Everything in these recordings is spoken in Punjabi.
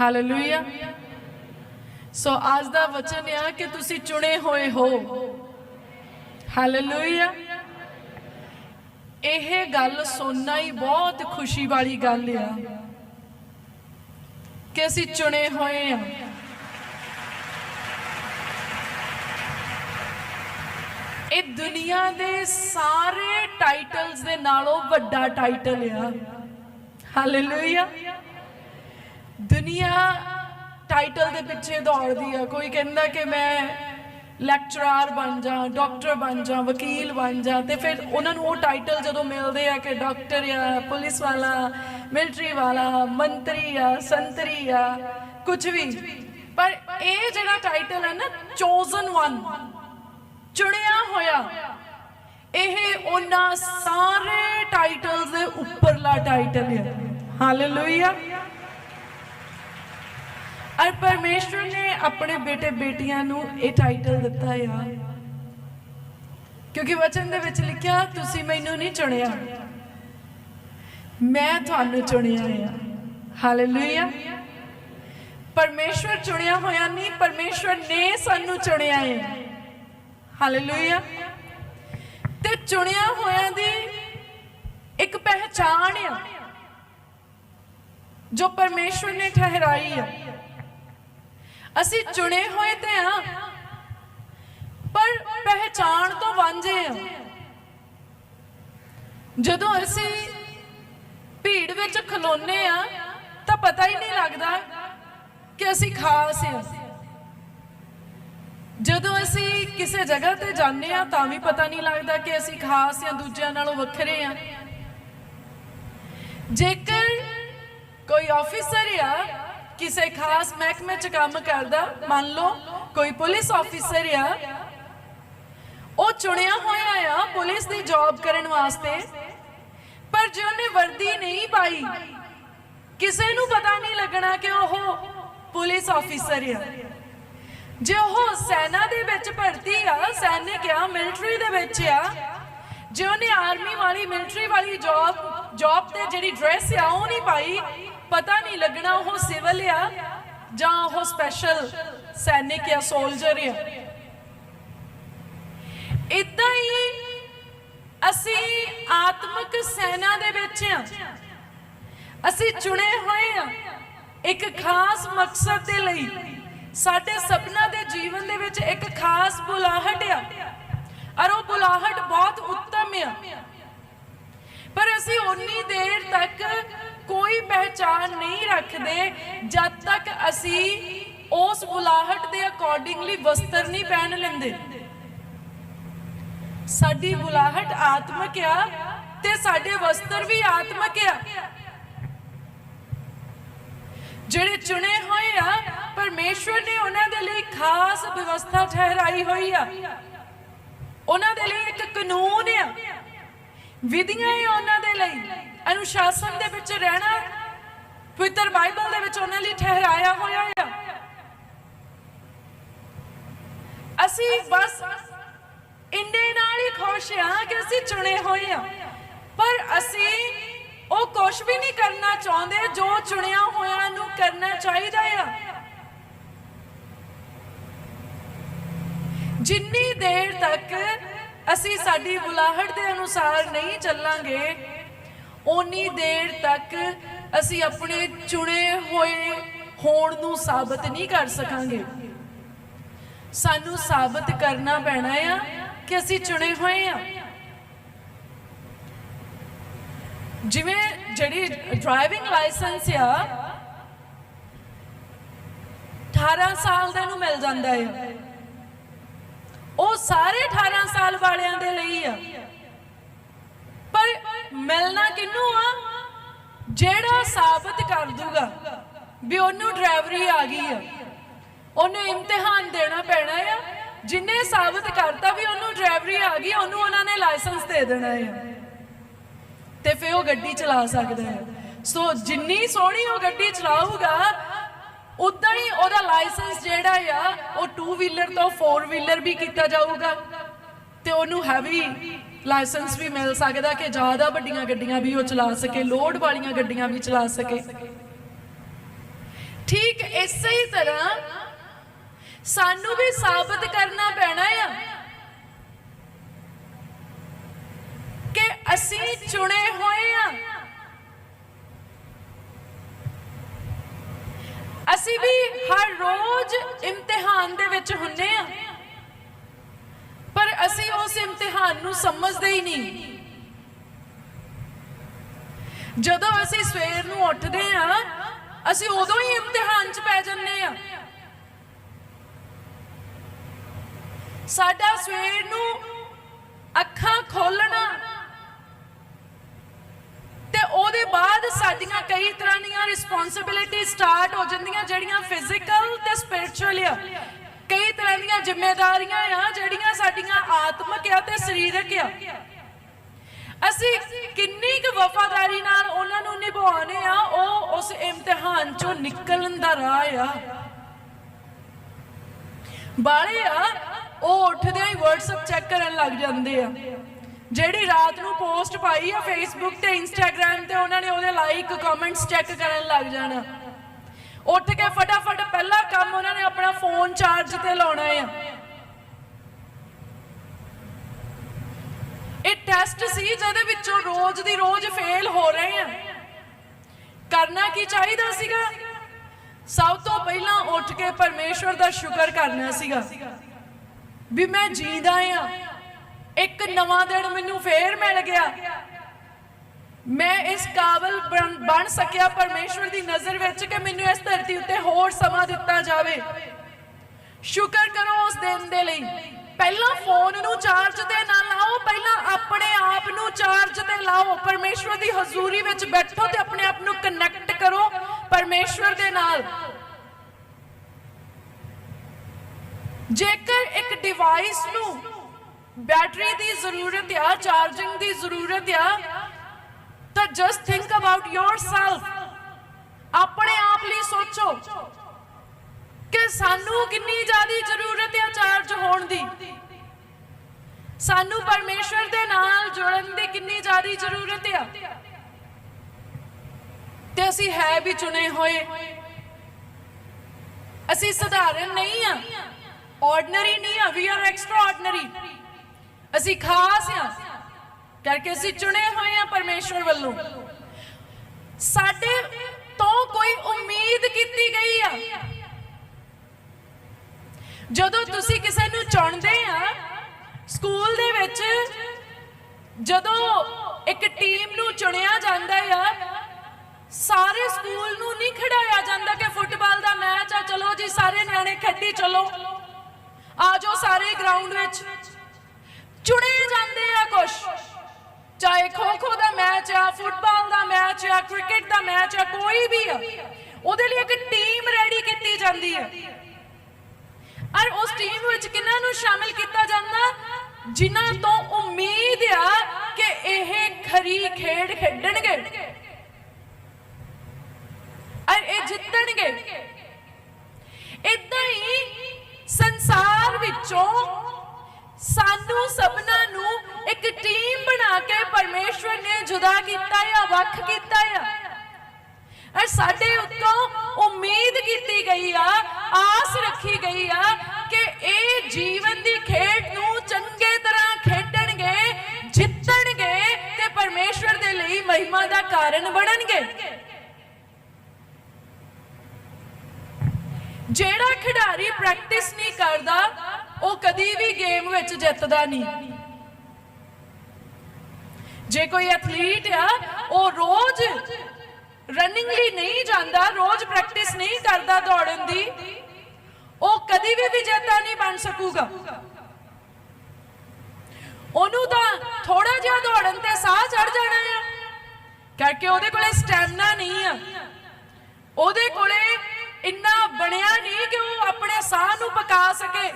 ਹਾਲੇਲੂਇਆ ਸੋ ਅੱਜ ਦਾ ਵਚਨ ਆ ਕਿ ਤੁਸੀਂ ਚੁਣੇ ਹੋਏ ਹੋ ਹਾਲੇਲੂਇਆ ਇਹ ਗੱਲ ਸੁਣਨਾ ਹੀ ਬਹੁਤ ਖੁਸ਼ੀ ਵਾਲੀ ਗੱਲ ਆ ਕਿ ਅਸੀਂ ਚੁਣੇ ਹੋਏ ਆ ਇਹ ਦੁਨੀਆ ਦੇ ਸਾਰੇ ਟਾਈਟਲਸ ਦੇ ਨਾਲੋਂ ਵੱਡਾ ਟਾਈਟਲ ਆ ਹਾਲੇਲੂਇਆ ਦੁਨੀਆ ਟਾਈਟਲ ਦੇ ਪਿੱਛੇ ਦੌੜਦੀ ਆ। ਕੋਈ ਕਹਿੰਦਾ ਕਿ ਮੈਂ ਲੈਕਚਰਰ ਬਣ ਜਾ ਡਾਕਟਰ ਬਣ ਜਾ ਵਕੀਲ ਬਣ ਜਾ, ਤੇ ਫਿਰ ਉਹਨਾਂ ਨੂੰ ਉਹ ਟਾਈਟਲ ਜਦੋਂ ਮਿਲਦੇ ਆ ਕਿ ਡਾਕਟਰ ਆ, ਪੁਲਿਸ ਵਾਲਾ ਮਿਲਟਰੀ ਵਾਲਾ, ਮੰਤਰੀ ਆ, ਸੰਤਰੀ ਆ ਕੁਝ ਵੀ। ਪਰ ਇਹ ਜਿਹੜਾ ਟਾਈਟਲ ਹੈ ਨਾ ਚੋਜ਼ਨ ਵਨ ਚੁਣਿਆ ਹੋਇਆ, ਇਹ ਉਹਨਾਂ ਸਾਰੇ ਟਾਈਟਲਸ ਦੇ ਉੱਪਰਲਾ ਟਾਈਟਲ ਹੈ ਹਾਲੇਲੂਇਆ ਅਰ ਪਰਮੇਸ਼ਵਰ ਨੇ ਆਪਣੇ ਬੇਟੇ ਬੇਟੀਆਂ ਨੂੰ ਇਹ ਟਾਈਟਲ ਦਿੱਤਾ ਆ। ਕਿਉਂਕਿ ਵਚਨ ਦੇ ਵਿੱਚ ਲਿਖਿਆ, ਤੁਸੀਂ ਮੈਨੂੰ ਨਹੀਂ ਚੁਣਿਆ। ਮੈਂ ਤੁਹਾਨੂੰ ਚੁਣਿਆ ਆ। ਹਾਲੇਲੂਇਆ ਪਰਮੇਸ਼ਵਰ ਚੁਣਿਆ ਹੋਇਆ ਨਹੀਂ, ਪਰਮੇਸ਼ਵਰ ਨੇ ਸਾਨੂੰ ਚੁਣਿਆ ਹੈ ਹਾਲੇਲੂਇਆ ਤੇ ਚੁਣਿਆ ਹੋਇਆ ਦੀ ਇੱਕ ਪਹਿਚਾਣ ਆ, ਜੋ ਪਰਮੇਸ਼ਵਰ ਨੇ ਠਹਿਰਾਈ ਆ। ਅਸੀਂ ਚੁਣੇ ਹੋਏ ਤੇ ਹਾਂ ਪਰ ਪਹਿਚਾਣ ਤੋਂ ਵਾਂਝੇ ਹਾਂ ਜਦੋਂ ਅਸੀਂ ਭੀੜ ਵਿੱਚ ਖਲੋਨੇ ਆ, ਤਾਂ ਪਤਾ ਹੀ ਨਹੀਂ ਲੱਗਦਾ ਕਿ ਅਸੀਂ ਖਾਸ ਹਾਂ ਜਦੋਂ ਅਸੀਂ ਕਿਸੇ ਜਗ੍ਹਾ ਤੇ ਜਾਂਦੇ ਆ, ਤਾਂ ਵੀ ਪਤਾ ਨਹੀਂ ਲੱਗਦਾ ਕਿ ਅਸੀਂ ਖਾਸ ਜਾਂ ਦੂਜਿਆਂ ਨਾਲੋਂ ਵੱਖਰੇ ਆ। ਜੇਕਰ ਕੋਈ ਆਫੀਸਰ ਆ ਕਿਸੇ ਖਾਸ ਮਹਿਕਮੇ 'ਚ ਕੰਮ ਕਰਦਾ, ਮੰਨ ਲਓ, ਕੋਈ ਪੁਲਿਸ ਆਫੀਸਰ ਆ, ਉਹ ਚੁਣਿਆ ਹੋਇਆ ਆ ਪੁਲਿਸ ਦੀ ਜੌਬ ਕਰਨ ਵਾਸਤੇ, ਪਰ ਜੇ ਉਹਨੇ ਵਰਦੀ ਨਹੀਂ ਪਾਈ, ਕਿਸੇ ਨੂੰ ਪਤਾ ਨਹੀਂ ਲੱਗਣਾ ਕਿ ਉਹ ਪੁਲਿਸ ਆਫੀਸਰ ਆ। ਜੇ ਉਹ ਸੈਨਾ ਦੇ ਵਿੱਚ ਭਰਤੀ ਆ ਸੈਨਿਕ ਆ ਮਿਲਟਰੀ ਦੇ ਵਿੱਚ ਆ, ਜੇ ਉਹਨੇ ਆਰਮੀ ਵਾਲੀ ਮਿਲਟਰੀ ਵਾਲੀ ਜੌਬ ਜੌਬ ਤੇ ਜਿਹੜੀ ਡਰੈਸ ਆ, ਉਹ ਨਹੀਂ ਪਾਈ ਪਤਾ ਨਹੀਂ ਲੱਗਣਾ ਉਹ ਸਿਵਲ ਆ ਜਾਂ ਉਹ ਸਪੈਸ਼ਲ ਸੈਨਿਕ ਆ ਸੋਲਜਰ ਆ। ਇਦਾਂ ਹੀ ਅਸੀਂ ਆਤਮਿਕ ਸੈਨਾ ਦੇ ਵਿੱਚ ਆ। ਅਸੀਂ ਚੁਣੇ ਹੋਏ ਆ ਇੱਕ ਖਾਸ ਮਕਸਦ ਦੇ ਲਈ। ਸਾਡੇ ਸਪਨਾ ਦੇ ਜੀਵਨ ਦੇ ਵਿੱਚ ਇੱਕ ਖਾਸ ਬੁਲਾਹਟ ਆ। ਔਰ ਉਹ ਬੁਲਾਹਟ ਬਹੁਤ ਉੱਤਮ ਆ। ਪਰ ਅਸੀਂ ਉਨੀ ਦੇਰ ਤੱਕ ਕੋਈ ਪਹਿਚਾਨ ਨਹੀਂ ਰੱਖਦੇ ਜਦ ਤੱਕ ਅਸੀਂ ਉਸ ਬੁਲਾਹਟ ਦੇ ਅਕੋਰਡਿੰਗਲੀ ਵਸਤਰ ਨਹੀਂ ਪਹਿਨ ਲੈਂਦੇ। ਸਾਡੀ ਬੁਲਾਹਟ ਆਤਮਿਕ ਆ ਤੇ ਸਾਡੇ ਵਸਤਰ ਵੀ ਆਤਮਿਕ ਆ। ਜਿਹੜੇ ਚੁਣੇ ਹੋਏ ਆ, ਪਰਮੇਸ਼ਵਰ ਨੇ ਉਹਨਾਂ ਦੇ ਲਈ ਖਾਸ ਵਿਵਸਥਾ ਠਹਿਰਾਈ ਹੋਈ ਆ। ਉਹਨਾਂ ਦੇ ਲਈ ਇੱਕ ਕਾਨੂੰਨ ਆ। ਵਿਧੀਆਂ ਆ ਉਹਨਾਂ ਦੇ ਲਈ। ਅਨੁਸ਼ਾਸਨ ਦੇ ਵਿੱਚ ਰਹਿਣਾ, ਪਵਿੱਤਰ ਬਾਈਬਲ ਦੇ ਵਿੱਚ ਉਹਨਾਂ ਲਈ ਠਹਿਰਾਇਆ ਹੋਇਆ ਆ। ਅਸੀਂ ਬਸ ਇੰਨੇ ਨਾਲ ਹੀ ਖੁਸ਼ ਆ ਕਿ ਅਸੀਂ ਚੁਣੇ ਹੋਏ ਆ ਪਰ ਅਸੀਂ ਉਹ ਕੁਝ ਵੀ ਨਹੀਂ ਕਰਨਾ ਚਾਹੁੰਦੇ ਜੋ ਚੁਣਿਆ ਹੋਇਆ ਨੂੰ ਕਰਨਾ ਚਾਹੀਦਾ ਆ। ਜਿੰਨੀ ਦੇਰ ਤੱਕ ਅਸੀਂ ਸਾਡੀ ਬੁਲਾਹਟ ਦੇ ਅਨੁਸਾਰ ਨਹੀਂ ਚੱਲਾਂਗੇ ਓਨੀ ਦੇਰ ਤੱਕ ਅਸੀਂ ਆਪਣੇ ਚੁਣੇ ਹੋਏ ਹੋਣ ਨੂੰ ਸਾਬਤ ਨਹੀਂ ਕਰ ਸਕਾਂਗੇ। ਸਾਨੂੰ ਸਾਬਤ ਕਰਨਾ ਪੈਣਾ ਆ ਕਿ ਅਸੀਂ ਚੁਣੇ ਹੋਏ ਆ। ਜਿਵੇਂ ਜਿਹੜੀ ਡਰਾਈਵਿੰਗ ਲਾਇਸੈਂਸ ਆ 18 ਸਾਲ ਦਾ ਨੂੰ ਮਿਲ ਜਾਂਦਾ ਹੈ ਉਹ ਸਾਰੇ 18 ਸਾਲ ਵਾਲਿਆਂ ਦੇ ਲਈ ਆ। ਪਰ ਮਿਲਣਾ ਕਿੰਨੂੰ ਆ? ਜਿਹੜਾ ਸਾਬਤ ਕਰ ਦੂਗਾ ਵੀ ਉਹਨੂੰ ਡਰਾਈਵਰੀ ਆ ਗਈ ਆ। ਉਹਨੂੰ ਇਮਤਿਹਾਨ ਦੇਣਾ ਪੈਣਾ ਆ। ਜਿੰਨੇ ਸਾਬਤ ਕਰਤਾ ਵੀ ਉਹਨੂੰ ਡਰਾਈਵਰੀ ਆ ਗਈ, ਉਹਨੂੰ ਉਹਨਾਂ ਨੇ ਲਾਇਸੈਂਸ ਦੇ ਦੇਣਾ ਆ। ਤੇ ਫਿਰ ਉਹ ਗੱਡੀ ਚਲਾ ਸਕਦਾ ਹੈ ਸੋ ਜਿੰਨੀ ਸੋਹਣੀ ਉਹ ਗੱਡੀ ਚਲਾਊਗਾ, ਉਦਾਂ ਹੀ ਉਹਦਾ ਲਾਇਸੈਂਸ ਜਿਹੜਾ ਆ, ਉਹ 2 ਵੀਲਰ ਤੋਂ 4 ਵੀਲਰ ਵੀ ਕੀਤਾ ਜਾਊਗਾ। ਤੇ ਉਹਨੂੰ ਹੈਵੀ ਲਾਇਸੈਂਸ ਵੀ ਮਿਲ ਸਕਦਾ ਕਿ ਜ਼ਿਆਦਾ ਵੱਡੀਆਂ ਗੱਡੀਆਂ ਵੀ ਉਹ ਚਲਾ ਸਕੇ, ਲੋਡ ਵਾਲੀਆਂ ਗੱਡੀਆਂ ਵੀ ਚਲਾ ਸਕੇ। ਠੀਕ ਇਸੇ ਹੀ ਤਰ੍ਹਾਂ ਸਾਨੂੰ ਵੀ ਸਾਬਤ ਕਰਨਾ ਪੈਣਾ ਆ ਕਿ ਅਸੀਂ ਚੁਣੇ ਹੋਏ ਆ। ਅਸੀਂ ਵੀ ਹਰ ਰੋਜ਼ ਇਮਤਿਹਾਨ ਦੇ ਵਿੱਚ ਹੁੰਨੇ ਆ। ਪਰ ਅਸੀਂ ਉਸ ਇਮਤਿਹਾਨ ਨੂੰ ਸਮਝਦੇ ਹੀ ਨਹੀਂ। ਜਦੋਂ ਅਸੀਂ ਸਵੇਰ ਨੂੰ ਉੱਠਦੇ ਆ ਅਸੀਂ ਉਦੋਂ ਹੀ ਇਮਤਿਹਾਨ 'ਚ ਪੈ ਜੰਨੇ ਆ ਸਾਡਾ ਸਵੇਰ ਨੂੰ ਅੱਖਾਂ ਖੋਲਣਾ ਤੇ ਉਹਦੇ ਬਾਅਦ ਸਾਡੀਆਂ ਕਈ ਤਰ੍ਹਾਂ ਦੀਆਂ ਰਿਸਪੌਂਸਿਬਿਲਿਟੀ ਸਟਾਰਟ ਹੋ ਜਾਂਦੀਆਂ, ਜਿਹੜੀਆਂ ਫਿਜ਼ੀਕਲ ਤੇ ਸਪਿਰਚੁਅਲ ਆ। ਕਈ ਤਰ੍ਹਾਂ ਦੀਆਂ ਜ਼ਿੰਮੇਵਾਰੀਆਂ ਆ ਜਿਹੜੀਆਂ ਸਾਡੀਆਂ ਆਤਮਿਕ ਆ ਤੇ ਸਰੀਰਕ ਆ। ਅਸੀਂ ਕਿੰਨੀ ਕੁ ਵਫਾਦਾਰੀ ਨਾਲ ਉਹਨਾਂ ਨੂੰ ਨਿਭਾਉਣੇ ਆ, ਉਹ ਉਸ ਇਮਤਿਹਾਨ ਚੋਂ ਨਿਕਲਣ ਦਾ ਰਾਹ ਆ। ਬਾਲੇ ਆ, ਉਹ ਉੱਠਦੇ ਹੀ WhatsApp ਚੈੱਕ ਕਰਨ ਲੱਗ ਜਾਂਦੇ ਆ। ਜਿਹੜੀ ਰਾਤ ਨੂੰ ਪੋਸਟ ਪਾਈ ਆ ਫੇਸਬੁੱਕ ਤੇ Instagram ਤੇ, ਉਹਨਾਂ ਨੇ ਉਹਦੇ ਲਾਈਕ ਕਮੈਂਟਸ ਚੈੱਕ ਕਰਨ ਲੱਗ ਜਾਣਾ। ਉੱਠ ਕੇ ਫਟਾਫਟ ਪਹਿਲਾ ਕੰਮ ਉਹਨਾਂ ਨੇ ਆਪਣਾ ਫੋਨ ਚਾਰਜ ਤੇ ਲਾਉਣਾ ਆ। ਇਹ ਟੈਸਟ ਸੀ ਜਿਹਦੇ ਵਿੱਚੋਂ ਰੋਜ਼ ਦੀ ਰੋਜ਼ ਫੇਲ ਹੋ ਰਹੇ ਆ। ਕਰਨਾ ਕੀ ਚਾਹੀਦਾ ਸੀਗਾ? ਸਭ ਤੋਂ ਪਹਿਲਾਂ ਉੱਠ ਕੇ ਪਰਮੇਸ਼ਵਰ ਦਾ ਸ਼ੁਕਰ ਕਰਨਾ ਸੀਗਾ। ਵੀ ਮੈਂ ਜੀਂਦਾ ਆ। ਇੱਕ ਨਵਾਂ ਦਿਨ ਮੈਨੂੰ ਫੇਰ ਮਿਲ ਗਿਆ। ਮੈਂ ਇਸ ਕਾਬਲ ਬਣ- ਬਣ ਸਕਿਆ ਪਰਮੇਸ਼ਵਰ ਦੀ ਨਜ਼ਰ ਵਿੱਚ ਕਿ ਮੈਨੂੰ ਇਸ ਧਰਤੀ ਉੱਤੇ ਹੋਰ ਸਮਾਂ ਦਿੱਤਾ ਜਾਵੇ। ਸ਼ੁਕਰ ਕਰੋ ਉਸ ਦਿਨ ਦੇ ਲਈ। ਪਹਿਲਾਂ ਫੋਨ ਨੂੰ ਚਾਰਜ ਤੇ ਨਾ ਲਾਓ, ਪਹਿਲਾਂ ਆਪਣੇ ਆਪ ਨੂੰ ਚਾਰਜ ਤੇ ਲਾਓ। ਪਰਮੇਸ਼ਵਰ ਦੀ ਹਜ਼ੂਰੀ ਵਿੱਚ ਬੈਠੋ ਤੇ ਆਪਣੇ ਆਪ ਨੂੰ ਕਨੈਕਟ ਕਰੋ ਪਰਮੇਸ਼ਵਰ ਦੇ ਨਾਲ। ਜੇਕਰ ਇੱਕ ਡਿਵਾਈਸ ਨੂੰ ਬੈਟਰੀ ਦੀ ਜ਼ਰੂਰਤ ਆ ਚਾਰਜਿੰਗ ਦੀ ਜ਼ਰੂਰਤ ਆ ਤਾਂ ਜਸਟ ਥਿੰਕ ਅਬਾਊਟ yourself. ਆਪਣੇ ਆਪ ਲਈ ਸੋਚੋ ਕਿ ਸਾਨੂੰ ਕਿੰਨੀ ਜ਼ਿਆਦਾ ਜ਼ਰੂਰਤ ਹੈ ਚਾਰਜ ਹੋਣ ਦੀ। ਸਾਨੂੰ ਪਰਮੇਸ਼ਵਰ ਦੇ ਨਾਲ ਜੁੜਨ ਦੀ ਕਿੰਨੀ ਜ਼ਿਆਦਾ ਜ਼ਰੂਰਤ ਹੈ ਤੇ ਅਸੀਂ ਹੈ ਵੀ ਚੁਣੇ ਹੋਏ। ਅਸੀਂ ਸਧਾਰਨ ਨਹੀਂ ਆ। ਆਰਡੀਨਰੀ ਨਹੀਂ ਆ ਵੀ ਆਰ ਐਕਸਟਰਾ ਅਸੀਂ ਖਾਸ ਆ। ਕਰਕੇ ਅਸੀਂ ਚੁਣੇ ਹੋਏ ਆ ਪਰਮੇਸ਼ਵਰ ਵੱਲੋਂ। ਸਾਡੇ ਤੋਂ ਕੋਈ ਉਮੀਦ ਕੀਤੀ ਗਈ ਆ। ਜਦੋਂ ਤੁਸੀਂ ਕਿਸੇ ਨੂੰ ਚੁਣਦੇ ਆ, ਸਕੂਲ ਦੇ ਵਿੱਚ ਜਦੋਂ ਇੱਕ ਟੀਮ ਨੂੰ ਚੁਣਿਆ ਜਾਂਦਾ ਆ, ਸਾਰੇ ਸਕੂਲ ਨੂੰ ਨਹੀਂ ਖਿਡਾਇਆ ਜਾਂਦਾ ਕਿ ਫੁੱਟਬਾਲ ਦਾ ਮੈਚ ਆ, ਚਲੋ ਜੀ ਸਾਰੇ ਨਿਆਣੇ ਖੇਡੀ, ਚਲੋ। ਆ ਜਾਓ ਸਾਰੇ ਗਰਾਊਂਡ ਵਿੱਚ। ਚੁਣੇ ਜਾਂਦੇ ਆ ਕੁਛ। ਚਾਹੇ ਖੋ ਖੋ ਦਾ ਮੈਚ ਆ, ਫੁੱਟਬਾਲ ਦਾ ਮੈਚ ਆ, ਕ੍ਰਿਕਟ ਦਾ ਮੈਚ ਆ, ਕੋਈ ਵੀ ਆ, ਉਹਦੇ ਲਈ ਇੱਕ ਟੀਮ ਰੈਡੀ ਕੀਤੀ ਜਾਂਦੀ ਹੈ ਔਰ ਉਸ ਟੀਮ ਵਿੱਚ ਕਿਹਨਾਂ ਨੂੰ ਸ਼ਾਮਿਲ ਕੀਤਾ ਜਾਂਦਾ? ਜਿਨ੍ਹਾਂ ਤੋਂ ਉਮੀਦ ਆ ਕਿ ਇਹ ਖਰੀ ਖੇਡ ਖੇਡਣਗੇ। ਔਰ ਇਹ ਜਿੱਤਣਗੇ। ਇਦਾਂ ਹੀ ਸੰਸਾਰ ਵਿੱਚੋਂ ਸਾਨੂੰ ਸਭਨਾਂ ਨੂੰ ਇੱਕ ਟੀਮ ਬਣਾ ਕੇ ਪਰਮੇਸ਼ਵਰ ਨੇ ਜੁਦਾ ਕੀਤਾ ਆ, ਵੱਖ ਕੀਤਾ ਆ। ਔਰ ਸਾਡੇ ਉੱਤੋਂ ਉਮੀਦ ਕੀਤੀ ਗਈ ਆ, ਆਸ ਰੱਖੀ ਗਈ ਆ ਕਿ ਇਹ ਜੀਵਨ ਦੀ ਖੇਡ ਨੂੰ ਚੰਗੇ ਤਰ੍ਹਾਂ ਖੇਡਣਗੇ, ਜਿੱਤਣਗੇ ਤੇ ਪਰਮੇਸ਼ਵਰ ਦੇ ਲਈ ਮਹਿਮਾ ਦਾ ਕਾਰਨ ਬਣਨਗੇ। ਜਿਹੜਾ ਖਿਡਾਰੀ ਪ੍ਰੈਕਟਿਸ ਨਹੀਂ ਕਰਦਾ ਉਹ ਕਦੀ ਵੀ ਗੇਮ ਵਿੱਚ ਜਿੱਤਦਾ ਨਹੀਂ। ਜੇ ਕੋਈ ਐਥਲੀਟ ਆ, ਉਹ ਰੋਜ਼ ਰਨਿੰਗ ਲਈ ਨਹੀਂ ਜਾਂਦਾ, ਰੋਜ਼ ਪ੍ਰੈਕਟਿਸ ਨਹੀਂ ਕਰਦਾ ਦੌੜਨ ਦੀ, ਉਹ ਕਦੀ ਵੀ ਵਿਜੇਤਾ ਨਹੀਂ ਬਣ ਸਕੂਗਾ। ਉਹਨੂੰ ਤਾਂ ਥੋੜਾ ਜਿਹਾ ਦੌੜਨ ਤੇ ਸਾਹ ਚੜ ਜਾਣਾ ਆ ਕਰਕੇ ਉਹਦੇ ਕੋਲੇ ਸਟੈਮਨਾ ਨਹੀਂ ਆ। ਉਹਦੇ ਕੋਲੇ ਇੰਨਾ ਬਣਿਆ ਨਹੀਂ ਕਿ ਉਹ ਆਪਣੇ ਸਾਹ ਨੂੰ ਪਕਾ ਸਕੇ।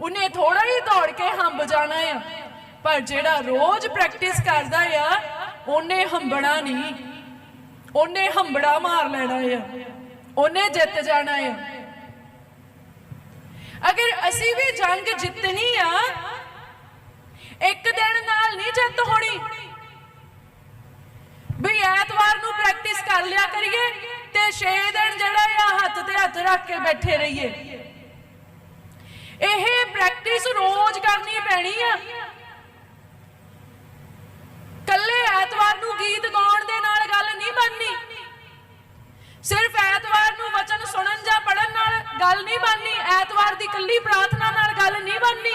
ਉਹਨੇ ਥੋੜਾ ਹੀ ਦੌੜ ਕੇ ਹੰਬ ਜਾਣਾ ਆ। ਪਰ ਜਿਹੜਾ ਰੋਜ਼ ਪ੍ਰੈਕਟਿਸ ਕਰਦਾ ਆ, ਉਹਨੇ ਹੰਬਣਾ ਨਹੀਂ। ਉਹਨੇ ਹੰਬੜਾ ਮਾਰ ਲੈਣਾ ਆ। ਉਹਨੇ ਜਿੱਤ ਜਾਣਾ ਆ। ਅਗਰ ਅਸੀਂ ਵੀ ਜੰਗ ਜਿੱਤਣੀ ਆ, ਇੱਕ ਦਿਨ ਨਾਲ ਨਹੀਂ ਜਿੱਤ ਹੋਣੀ। ਵੀ ਐਤਵਾਰ ਨੂੰ ਪ੍ਰੈਕਟਿਸ ਕਰ ਲਿਆ ਕਰੀਏ ਤੇ 6 ਦਿਨ ਜਿਹੜਾ ਆ ਹੱਥ ਤੇ ਹੱਥ ਰੱਖ ਕੇ ਬੈਠੇ ਰਹੀਏ। ਇਹ ਪ੍ਰੈਕਟਿਸ ਰੋਜ਼ ਕਰਨੀ ਪੈਣੀ ਆ। ਕੱਲੇ ਐਤਵਾਰ ਨੂੰ ਗੀਤ ਗਾਉਣ ਦੇ ਨਾਲ ਗੱਲ ਨਹੀਂ ਬਣਨੀ। ਸਿਰਫ ਐਤਵਾਰ ਨੂੰ ਵਚਨ ਸੁਣਨ ਜਾਂ ਪੜਨ ਨਾਲ ਗੱਲ ਨਹੀਂ ਬਣਨੀ। ਐਤਵਾਰ ਦੀ ਕੱਲੀ ਪ੍ਰਾਰਥਨਾ ਨਾਲ ਗੱਲ ਨਹੀਂ ਬਣਨੀ।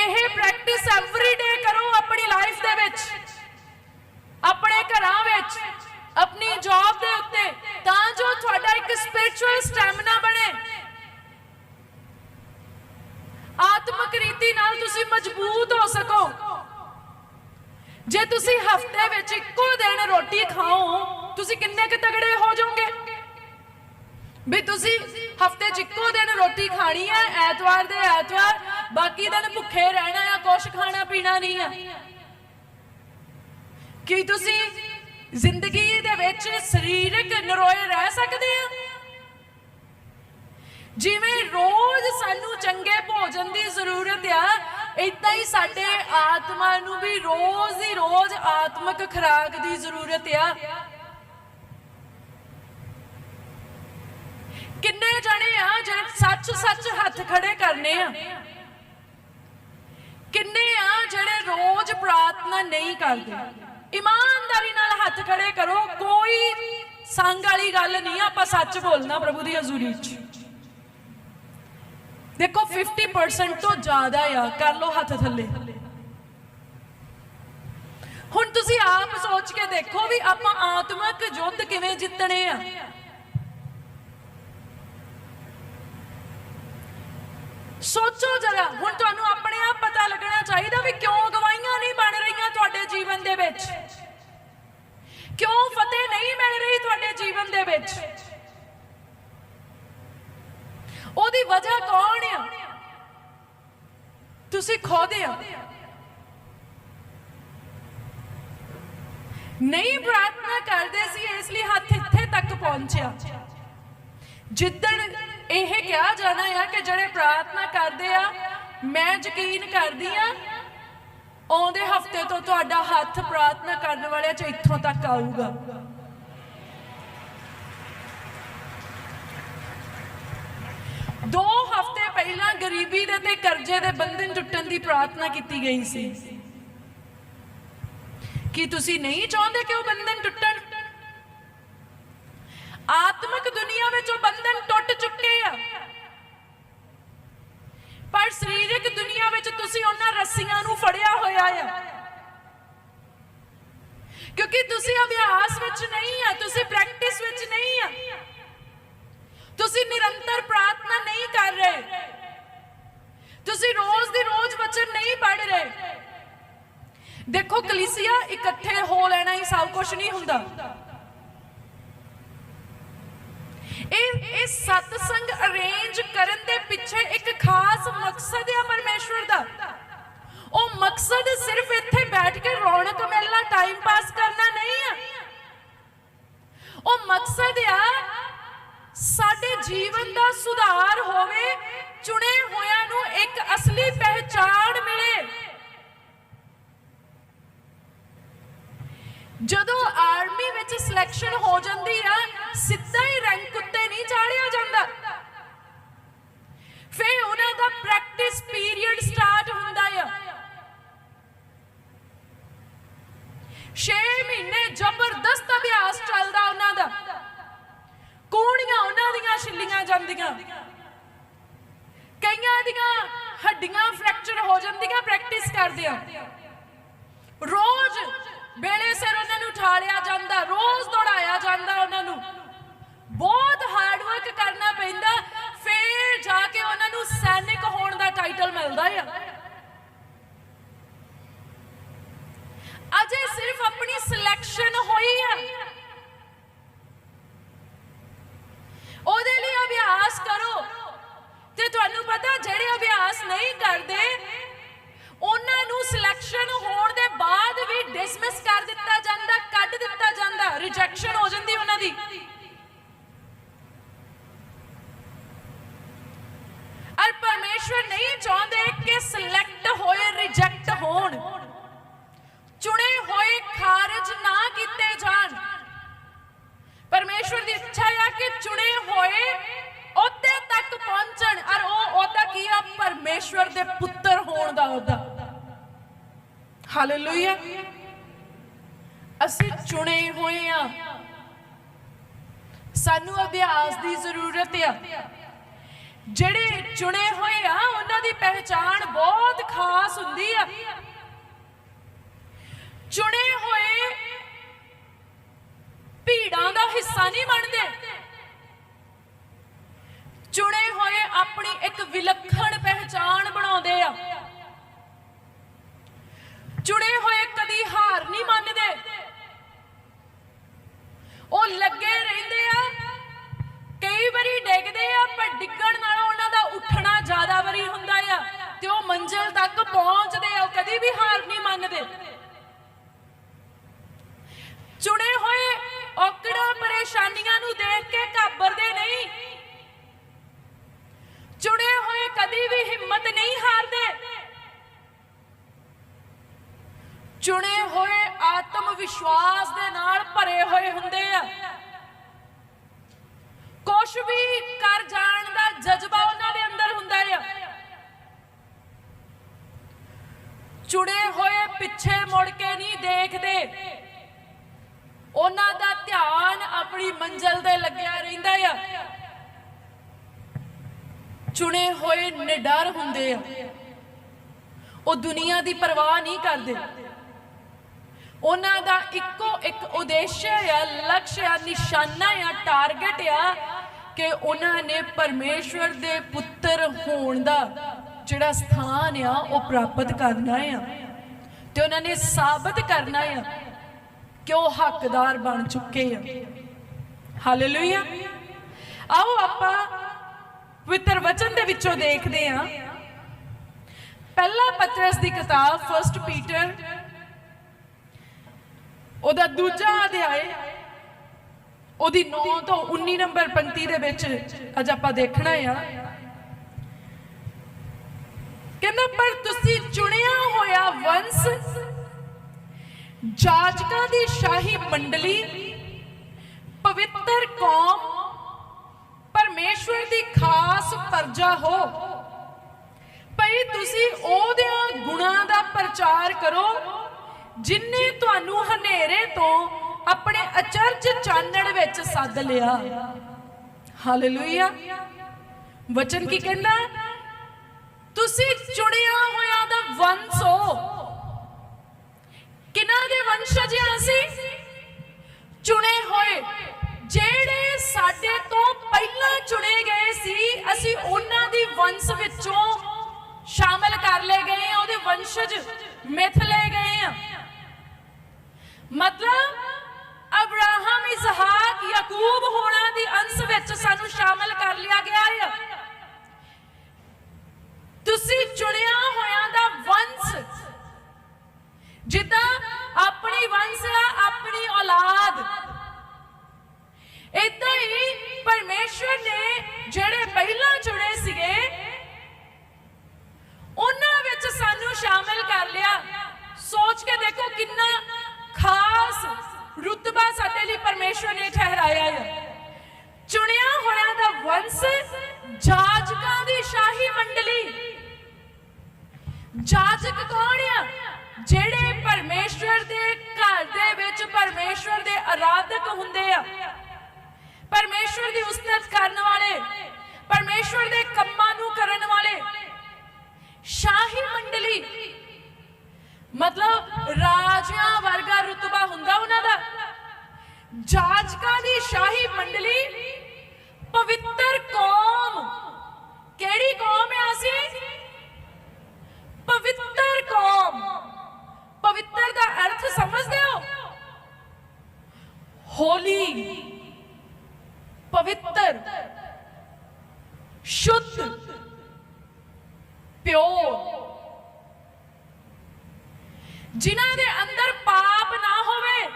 ਇਹ ਪ੍ਰੈਕਟਿਸ ਐਵਰੀ ਡੇ ਕਰੋ ਆਪਣੀ ਲਾਈਫ ਦੇ ਵਿੱਚ। ਆਪਣੇ ਘਰਾਂ ਵਿੱਚ, ਆਪਣੀ ਜੌਬ ਦੇ ਉੱਤੇ। ਤਾਂ ਜੋ ਤੁਹਾਡਾ ਇੱਕ ਸਪਿਰਚੁਅਲ ਸਟੈਮਿਨਾ ਬਣੇ। ਆਤਮਿਕ ਰੀਤੀ ਨਾਲ ਤੁਸੀਂ ਮਜ਼ਬੂਤ ਹੋ ਸਕੋ। ਜੇ ਤੁਸੀਂ ਹਫ਼ਤੇ ਵਿੱਚ ਇੱਕੋ ਦਿਨ ਰੋਟੀ ਖਾਓ, ਤੁਸੀਂ ਕਿੰਨੇ ਕੁ ਤਗੜੇ ਹੋ ਜਾਓਗੇ? ਵੀ ਤੁਸੀਂ ਹਫ਼ਤੇ 'ਚ ਇੱਕੋ ਦਿਨ ਰੋਟੀ ਖਾਣੀ ਹੈ, ਐਤਵਾਰ ਦੇ ਐਤਵਾਰ, ਬਾਕੀ ਦਿਨ ਭੁੱਖੇ ਰਹਿਣਾ ਆ ਕੁਛ ਖਾਣਾ ਪੀਣਾ ਨਹੀਂ ਹੈ। ਕੀ ਤੁਸੀਂ ਜ਼ਿੰਦਗੀ ਦੇ ਵਿੱਚ ਸਰੀਰਕ ਨਰੋਏ ਰਹਿ ਸਕਦੇ ਆ? ਜਿਵੇਂ ਰੋਜ਼ ਸਾਨੂੰ ਚੰਗੇ ਭੋਜਨ ਦੀ ਜ਼ਰੂਰਤ ਆ ਇਦਾਂ ਹੀ ਸਾਡੇ ਆਤਮਾ ਨੂੰ ਵੀ ਰੋਜ਼ ਹੀ ਰੋਜ਼ ਆਤਮਿਕ ਖੁਰਾਕ ਦੀ ਜ਼ਰੂਰਤ ਆ। ਕਿੰਨੇ ਜਣੇ ਆ ਜਿਹੜੇ ਸੱਚ ਸੱਚ ਹੱਥ ਖੜੇ ਕਰਨੇ ਆ? ਕਿੰਨੇ ਆ ਜਿਹੜੇ ਰੋਜ਼ ਪ੍ਰਾਰਥਨਾ ਨਹੀਂ ਕਰਦੇ? ਇਮਾਨਦਾਰੀ ਨਾਲ ਹੱਥ ਖੜੇ ਕਰੋ, ਕੋਈ ਸੰਗ ਵਾਲੀ ਗੱਲ ਨਹੀਂ, ਆਪਾਂ ਸੱਚ ਬੋਲਣਾ ਪ੍ਰਭੂ ਦੀ ਹਜ਼ੂਰੀ 'ਚ। ਦੇਖੋ 50% ਤੋਂ ਜ਼ਿਆਦਾ ਆ, ਕਰ ਲਓ ਹੱਥ ਥੱਲੇ। ਹੁਣ ਤੁਸੀਂ ਆਪ ਸੋਚ ਕੇ ਦੇਖੋ ਵੀ ਆਪਾਂ ਆਤਮਿਕ ਯੁੱਧ ਕਿਵੇਂ ਜਿੱਤਣੇ ਆ। ਸੋਚੋ ਜਰਾ, ਹੁਣ ਤੁਹਾਨੂੰ ਆਪਣੇ ਆਪ ਪਤਾ ਲੱਗਣਾ ਚਾਹੀਦਾ ਵੀ ਕਿਉਂ ਗਵਾਈਆਂ ਨਹੀਂ ਬਣ ਰਹੀਆਂ ਤੁਹਾਡੇ ਜੀਵਨ ਦੇ ਵਿੱਚ। ਕਿਉਂ ਫਤਿਹ ਨਹੀਂ ਮਿਲ ਰਹੀ ਤੁਹਾਡੇ ਜੀਵਨ ਦੇ ਵਿੱਚ? ਉਹਦੀ ਵਜ੍ਹਾ ਕੌਣ ਆ? ਤੁਸੀਂ ਖੋਦੇ ਆ ਨਹੀਂ ਪ੍ਰਾਰਥਨਾ ਕਰਦੇ ਸੀ, ਇਸ ਲਈ ਹੱਥ ਇੱਥੇ ਤੱਕ ਪਹੁੰਚਿਆ। ਜਿੱਦਣ ਇਹ ਕਿਹਾ ਜਾਣਾ ਆ ਕਿ ਜਿਹੜੇ ਪ੍ਰਾਰਥਨਾ ਕਰਦੇ ਆ, ਮੈਂ ਯਕੀਨ ਕਰਦੀ ਆ, ਆਉਂਦੇ ਹਫ਼ਤੇ ਤੋਂ ਤੁਹਾਡਾ ਹੱਥ ਪ੍ਰਾਰਥਨਾ ਕਰਨ ਵਾਲਿਆਂ ਚ ਇੱਥੋਂ ਤੱਕ ਆਊਗਾ। ਦੋ ਹਫ਼ਤੇ ਪਹਿਲਾਂ ਗਰੀਬੀ ਦੇ ਤੇ ਕਰਜ਼ੇ ਦੇ ਬੰਧਨ ਟੁੱਟਣ ਦੀ ਪ੍ਰਾਰਥਨਾ ਕੀਤੀ ਗਈ ਸੀ। ਕੀ ਤੁਸੀਂ ਨਹੀਂ ਚਾਹੁੰਦੇ ਕਿ ਉਹ ਬੰਧਨ ਟੁੱਟਣ? ਆਤਮਿਕ ਦੁਨੀਆ ਵਿੱਚ ਉਹ ਬੰਧਨ ਟੁੱਟ ਚੁੱਕੇ ਆ। ਪਰ ਸਰੀਰਕ ਦੁਨੀਆ ਵਿੱਚ ਤੁਸੀਂ ਉਹਨਾਂ ਰੱਸੀਆਂ ਨੂੰ ਫੜਿਆ ਹੋਇਆ ਆ। ਕਿਉਂਕਿ ਤੁਸੀਂ ਅਭਿਆਸ ਵਿੱਚ ਨਹੀਂ ਆ, ਤੁਸੀਂ ਪ੍ਰੈਕਟਿਸ ਵਿੱਚ ਨਹੀਂ ਆ ਤੁਸੀਂ ਨਿਰੰਤਰ ਪ੍ਰਾਰਥਨਾ ਨਹੀਂ ਕਰ ਰਹੇ ਤੁਸੀਂ ਰੋਜ਼ ਦੀ ਰੋਜ਼ ਵਚਨ ਨਹੀਂ ਪੜ੍ਹ ਰਹੇ ਦੇਖੋ ਕਲੀਸਿਆ ਇਕੱਠੇ ਹੋ ਲੈਣਾ ਹੀ ਸਭ ਕੁਝ ਨਹੀਂ ਹੁੰਦਾ। ਇਹ ਇਹ ਸਤਸੰਗ ਅਰੇਂਜ ਕਰਨ ਦੇ ਪਿੱਛੇ ਇੱਕ ਖਾਸ ਮਕਸਦ ਹੈ ਪਰਮੇਸ਼ਵਰ ਦਾ। ਉਹ ਮਕਸਦ ਸਿਰਫ ਇੱਥੇ ਬੈਠ ਕੇ ਰੌਣਕ ਮਿਲਣਾ ਟਾਈਮ ਪਾਸ ਕਰਨਾ ਨਹੀਂ ਆ। ਉਹ ਮਕਸਦ ਆ ਸਾਡੇ ਜੀਵਨ ਦਾ ਸੁਧਾਰ ਹੋਵੇ, ਚੁਣੇ ਹੋਇਆਂ ਨੂੰ ਇੱਕ ਅਸਲੀ ਪਹਿਚਾਣ ਮਿਲੇ। ਜਦੋਂ ਆਰਮੀ ਵਿੱਚ ਸਿਲੈਕਸ਼ਨ ਹੋ ਜਾਂਦੀ ਆ, ਸਿੱਧਾ ਹੀ ਰੈਂਕ ਉੱਤੇ ਨਹੀਂ ਚਾੜਿਆ ਜਾਂਦਾ। ਫਿਰ ਉਹਨਾਂ ਦਾ ਪ੍ਰੈਕਟਿਸ ਪੀਰੀਅਡ ਸਟਾਰਟ ਹੁੰਦਾ ਆ। 6 ਮਹੀਨੇ ਜ਼ਬਰਦਸਤ ਅਭਿਆਸ ਚੱਲਦਾ ਉਹਨਾਂ ਦਾ। ਕੂਣੀਆਂ ਉਹਨਾਂ ਦੀਆਂ ਛਿੱਲੀਆਂ ਜਾਂਦੀਆਂ। ਕਈਆਂ ਦੀਆਂ ਹੱਡੀਆਂ ਫ੍ਰੈਕਚਰ ਹੋ ਜਾਂਦੀਆਂ ਪ੍ਰੈਕਟਿਸ ਕਰਦੇ ਆ। ਰੋਜ਼ ਵੇਲੇ ਸਿਰ ਉਹਨਾਂ ਨੂੰ ਉਠਾਲਿਆ ਜਾਂਦਾ, ਰੋਜ਼ ਦੌੜਾਇਆ ਜਾਂਦਾ ਉਹਨਾਂ ਨੂੰ। ਬਹੁਤ ਹਾਰਡ ਵਰਕ ਕਰਨਾ ਪੈਂਦਾ, ਫਿਰ ਜਾ ਕੇ ਉਹਨਾਂ ਨੂੰ ਸੈਨਿਕ ਹੋਣ ਦਾ ਟਾਈਟਲ ਮਿਲਦਾ ਆ। ਅਜੇ ਸਿਰਫ ਆਪਣੀ ਸਿਲੈਕਸ਼ਨ ਹੋਈ ਆ। ਉਹਦੇ ਲਈ ਅਭਿਆਸ ਕਰੋ। ਤੇ ਤੁਹਾਨੂੰ ਪਤਾ, ਜਿਹੜੇ ਅਭਿਆਸ ਨਹੀਂ ਕਰਦੇ ਉਹਨਾਂ ਨੂੰ ਸਿਲੈਕਸ਼ਨ ਹੋਣ ਦੇ ਬਾਅਦ ਵੀ ਡਿਸਮਿਸ ਕਰ ਦਿੱਤਾ ਜਾਂਦਾ ਕੱਢ ਦਿੱਤਾ ਜਾਂਦਾ ਰਿਜੈਕਸ਼ਨ ਹੋ ਜਾਂਦੀ ਉਹਨਾਂ ਦੀ ਅਰ ਪਰਮੇਸ਼ਵਰ ਨਹੀਂ ਚਾਹੁੰਦੇ ਕਿ ਸਿਲੈਕਟ ਹੋਏ ਰਿਜੈਕਟ ਹੋਣ ਚੁਣੇ ਹੋਏ ਖਾਰਜ ਨਾ ਕੀਤੇ ਜਾਣ ਪਰਮੇਸ਼ਵਰ ਦੀ ਇੱਛਾ ਹੈ ਚੁਣੇ ਹੋਏ ਉਹਦੇ ਤੱਕ ਪਹੁੰਚਣ ਔਰ ਉਹ ਉਹਦਾ ਕੀ ਆ ਪਰਮੇਸ਼ਵਰ ਦੇ ਪੁੱਤਰ ਹੋਣ ਦਾ ਉਹਦਾ ਹਾਲੇਲੂਇਆ ਅਸੀਂ ਚੁਣੇ ਹੋਏ ਆ ਸਾਨੂੰ ਅਭਿਆਸ ਦੀ ਜ਼ਰੂਰਤ ਆ ਜਿਹੜੇ ਚੁਣੇ ਹੋਏ ਆ ਉਹਨਾਂ ਦੀ ਪਹਿਚਾਣ ਬਹੁਤ ਖਾਸ ਹੁੰਦੀ ਆ ਚੁਣੇ ਹੋਏ ਭੀੜਾਂ ਦਾ ਹਿੱਸਾ ਨਹੀਂ ਬਣਦੇ ਚੁਣੇ ਹੋਏ ਆਪਣੀ ਇੱਕ ਵਿਲੱਖਣ ਪਹਿਚਾਣ ਬਣਾਉਂਦੇ ਆ। ਚੁਣੇ ਹੋਏ ਕਦੀ ਹਾਰ ਨਹੀਂ ਮੰਨਦੇ। ਉਹ ਲੱਗੇ ਰਹਿੰਦੇ ਆ, ਕਈ ਵਾਰੀ ਡਿੱਗਦੇ ਆ, ਪਰ ਡਿੱਗਣ ਨਾਲੋਂ ਉਹਨਾਂ ਦਾ ਉੱਠਣਾ ਜ਼ਿਆਦਾ ਵਾਰੀ ਹੁੰਦਾ ਆ ਤੇ ਉਹ ਮੰਜ਼ਿਲ ਤੱਕ ਪਹੁੰਚਦੇ ਆ, ਉਹ ਕਦੀ ਵੀ ਹਾਰ ਨਹੀਂ ਮੰਨਦੇ। ਚੁਣੇ ਹੋਏ ਔਕੜਾਂ ਪਰੇਸ਼ਾਨੀਆਂ ਨੂੰ ਦੇਖ ਕੇ ਘਾਬਰਦੇ ਨਹੀਂ। ਕਦੀ ਵੀ ਹਿੰਮਤ ਨਹੀਂ ਹਾਰਦੇ। ਚੁਣੇ ਹੋਏ ਆਤਮ ਵਿਸ਼ਵਾਸ ਦੇ ਨਾਲ ਭਰੇ ਹੋਏ ਹੁੰਦੇ ਆ। ਕੁਝ ਵੀ ਕਰ ਜਾਣ ਦਾ ਜਜ਼ਬਾ ਉਹਨਾਂ ਦੇ ਅੰਦਰ ਹੁੰਦਾ ਆ। ਚੁੜੇ ਹੋਏ ਪਿੱਛੇ ਮੁੜ ਕੇ ਨਹੀਂ ਦੇਖਦੇ। ਉਹਨਾਂ ਦਾ ਧਿਆਨ ਆਪਣੀ ਮੰਜ਼ਲ ਤੇ ਲੱਗਿਆ ਰਹਿੰਦਾ ਆ। ਚੁਣੇ ਹੋਏ ਨਿਡਰ ਹੁੰਦੇ ਆ। ਉਹ ਦੁਨੀਆ ਦੀ ਪਰਵਾਹ ਨਹੀਂ ਕਰਦੇ। ਉਹਨਾਂ ਦਾ ਇੱਕੋ ਇੱਕ ਉਦੇਸ਼ ਆ, ਲਕਸ਼ ਆ, ਨਿਸ਼ਾਨਾ ਆ, ਟਾਰਗੇਟ ਆ ਕਿ ਉਹਨਾਂ ਨੇ ਪਰਮੇਸ਼ਵਰ ਦੇ ਪੁੱਤਰ ਹੋਣ ਦਾ ਜਿਹੜਾ ਸਥਾਨ ਆ, ਉਹ ਪ੍ਰਾਪਤ ਕਰਨਾ ਆ। ਤੇ ਉਹਨਾਂ ਨੇ ਸਾਬਤ ਕਰਨਾ ਆ ਕਿ ਉਹ ਹੱਕਦਾਰ ਬਣ ਚੁੱਕੇ ਆ। ਹਾਲੇਲੂਇਆ ਆਓ ਆਪਾਂ ਪਵਿੱਤਰ ਵਚਨ ਦੇ ਵਿੱਚੋਂ ਦੇਖਦੇ ਆ ਪਹਿਲਾ ਪਤਰਸ ਦੀ ਕਿਤਾਬ ਫਰਸਟ ਪੀਟਰ ਉਹਦਾ ਦੂਜਾ ਅਧਿਆਇ, ਉਹਦੀ 9 ਤੋਂ 19 ਨੰਬਰ ਪੰਕਤੀ ਦੇ ਵਿੱਚ ਅੱਜ ਆਪਾਂ ਦੇਖਣਾ ਆ। ਕਹਿੰਦਾ, ਪਰ ਤੁਸੀਂ ਚੁਣਿਆ ਹੋਇਆ ਵੰਸ਼, ਜਾਜਕਾਂ ਦੀ ਸ਼ਾਹੀ ਮੰਡਲੀ, ਪਵਿੱਤਰ ਕੌਮ ਪਰਮੇਸ਼ਵਰ ਦੀ ਖਾਸ ਪਰਜਾ ਹੋ। ਭਈ ਤੁਸੀਂ ਉਹਦਿਆਂ ਗੁਣਾਂ ਦਾ ਪ੍ਰਚਾਰ ਕਰੋ ਜਿਨਨੇ ਤੁਹਾਨੂੰ ਹਨੇਰੇ ਤੋਂ ਆਪਣੇ ਅਚਰਜ ਚਾਨਣ ਵਿੱਚ ਸੱਦ ਲਿਆ। ਹਾਲੇਲੂਇਆ ਵਚਨ ਕੀ ਕਹਿੰਦਾ? ਤੁਸੀਂ ਚੁਣਿਆ ਹੋਇਆ ਦਾ ਵੰਸ਼ ਹੋ। ਕਿਹਨਾਂ ਦੇ ਵੰਸ਼ਜ ਹਾਂ ਅਸੀਂ? ਚੁਣੇ ਹੋਏ। ਜਿਹੜੇ ਸਾਡੇ ਤੋਂ ਪਹਿਲਾਂ ਚੁਣੇ ਗਏ ਸੀ, ਅਸੀਂ ਉਹਨਾਂ ਦੀ ਵੰਸ਼ ਵਿੱਚੋਂ ਸ਼ਾਮਲ ਕਰ ਲਏ ਗਏ ਆ ਉਹਦੇ ਵੰਸ਼ਜ ਮਿਥ ਲਏ ਗਏ ਆ ਮਤਲਬ ਅਬਰਾਹਮ, ਇਸਹਾਕ, ਯਾਕੂਬ ਹੋਣਾ ਦੀ ਅੰਸ਼ ਵਿੱਚ ਸਾਨੂੰ ਸ਼ਾਮਲ ਕਰ ਲਿਆ ਗਿਆ ਹੈ। ਆਰਾਧਕ ਹੁੰਦੇ ਆ। ਪਰਮੇਸ਼ਵਰ ਦੀ ਉਸਤਤ ਕਰਨ ਵਾਲੇ, ਪਰਮੇਸ਼ਵਰ ਦੇ ਕੰਮਾਂ ਨੂੰ ਕਰਨ ਵਾਲੇ, ਸ਼ਾਹੀ ਮੰਡਲੀ, ਮਤਲਬ ਰਾਜਿਆਂ ਵਰਗਾ ਰੁਤਬਾ ਹੁੰਦਾ ਉਹਨਾਂ ਦਾ। ਜਾਜਕਾਂ ਦੀ ਸ਼ਾਹੀ ਮੰਡਲੀ ਪਵਿੱਤਰ ਕੌਮ ਕਿਹੜੀ ਕੌਮ ਹੈ ਅਸੀਂ ਪਵਿੱਤਰ ਕੌਮ ਪਵਿੱਤਰ ਦਾ ਅਰਥ ਸਮਝਦੇ ਹੋ ਹੋਲੀ ਪਵਿੱਤਰ ਸ਼ੁੱਧ ਪਿਓਰ ਜਿਨ੍ਹਾਂ ਦੇ ਅੰਦਰ ਪਾਪ ਨਾ ਹੋਵੇ